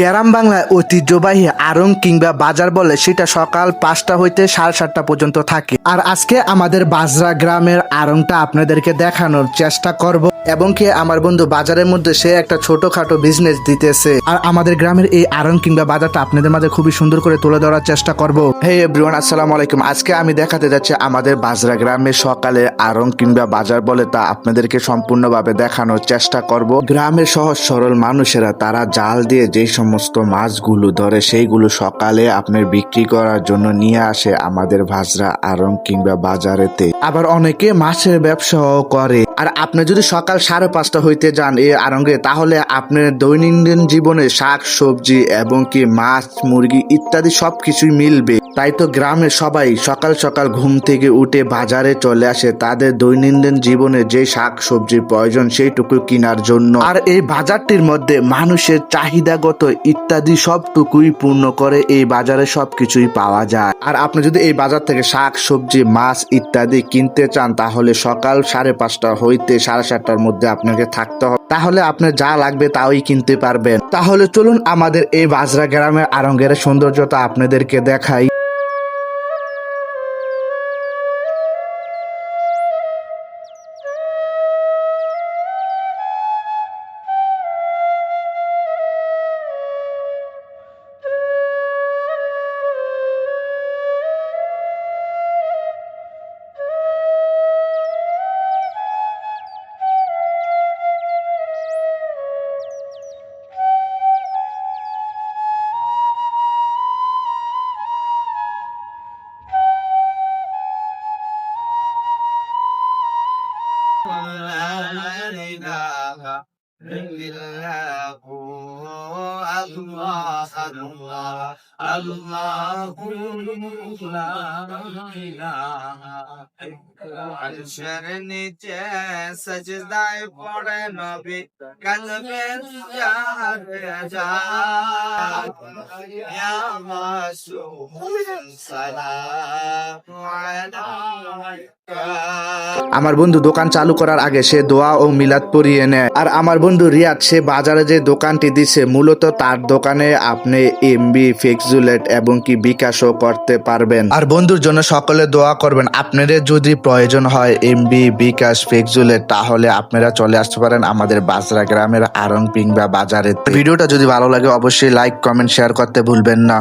গ্রাম বাংলায় ঐতিহ্যবাহী আরং কিংবা বাজার বলে সেটা সকাল পাঁচটা হইতে সাড়ে সাতটা পর্যন্ত থাকে। আর আজকে আমাদের বাজরা গ্রামের আরংটা আপনাদেরকে দেখানোর চেষ্টা করব এবং কি আমার বন্ধু বাজারের মধ্যে সে একটা ছোটখাটো বিজনেস দিতেছে। আর আমাদের গ্রামের এই আরং কিংবা বাজারটা আপনাদের মাঝে খুবই সুন্দর করে তুলে ধরার চেষ্টা করব। হে এভরিওয়ান আসসালামু আলাইকুম। আজকে আমি দেখাতে যাচ্ছি আমাদের বাজরা গ্রামে সকালে আরং কিংবা বাজার বলে তা আপনাদেরকে সম্পূর্ণভাবে দেখানোর চেষ্টা করব। গ্রামের সহজ সরল মানুষেরা তারা জাল দিয়ে যে সমস্ত মাছগুলো ধরে সেইগুলো সকালে আপনার বিক্রি করার জন্য নিয়ে আসে আমাদের ভাজরা আরং কিংবা বাজারেতে। আবার অনেকে মাছের ব্যবসাও করে। আর আপনি যদি সকাল সাড়ে পাঁচটা হইতে যান এই আরঙ্গে তাহলে আপনার দৈনন্দিন জীবনে শাক, সবজি এবং কি মাছ, মুরগি ইত্যাদি সবকিছুই মিলবে। তাই তো গ্রামের সবাই সকাল সকাল ঘুম থেকে উঠে বাজারে চলে আসে তাদের দৈনন্দিন জীবনে যে শাক, সবজির প্রয়োজন সেইটুকু কেনার জন্য। আর এই বাজারটির মধ্যে মানুষের চাহিদাগত ইত্যাদি সবটুকুই পূর্ণ করে এই বাজারে সবকিছুই পাওয়া যায়। আর আপনি যদি এই বাজার থেকে শাক, সবজি, মাছ ইত্যাদি কিনতে চান, তাহলে সকাল সাড়ে পাঁচটা হইতে সাড়ে সাতটার মধ্যে আপনাকে থাকতে হবে। তাহলে আপনার যা লাগবে তাই কিনতে পারবেন। তাহলে চলুন আমাদের এই বাজরা গ্রামের আরঙ্গের সৌন্দর্যতা আপনাদেরকে দেখাই। إله إلا هو الله الله الله لا إله আরশের নিচে সজদায় পড়ে নবী কলবের যারে যায় ইয়া মাসুম সালাম আলাইকা আমার বন্ধু দোকান চালু করার আগে সে দোয়া ও মিলাদ পরিয়ে নেয় আর আমার বন্ধু রিয়াদ সে বাজারে যে দোকানটি দিছে মূলত তার দোকানে আপনি এমবি ফিক্সুলেট এবং কি বিকাশও করতে পারবেন। আর বন্ধুর জন্য সকলে দোয়া করবেন, আপনাদের যদি প্রয়োজন হয় এমবি, বিকাশ ফিক্সুলেট তাহলে আপনারা চলে আসতে পারেন আমাদের বাজরা গ্রামের আরং পিংবা বাজারে। ভিডিওটা যদি ভালো লাগে, অবশ্যই লাইক কমেন্ট শেয়ার করতে ভুলবেন না।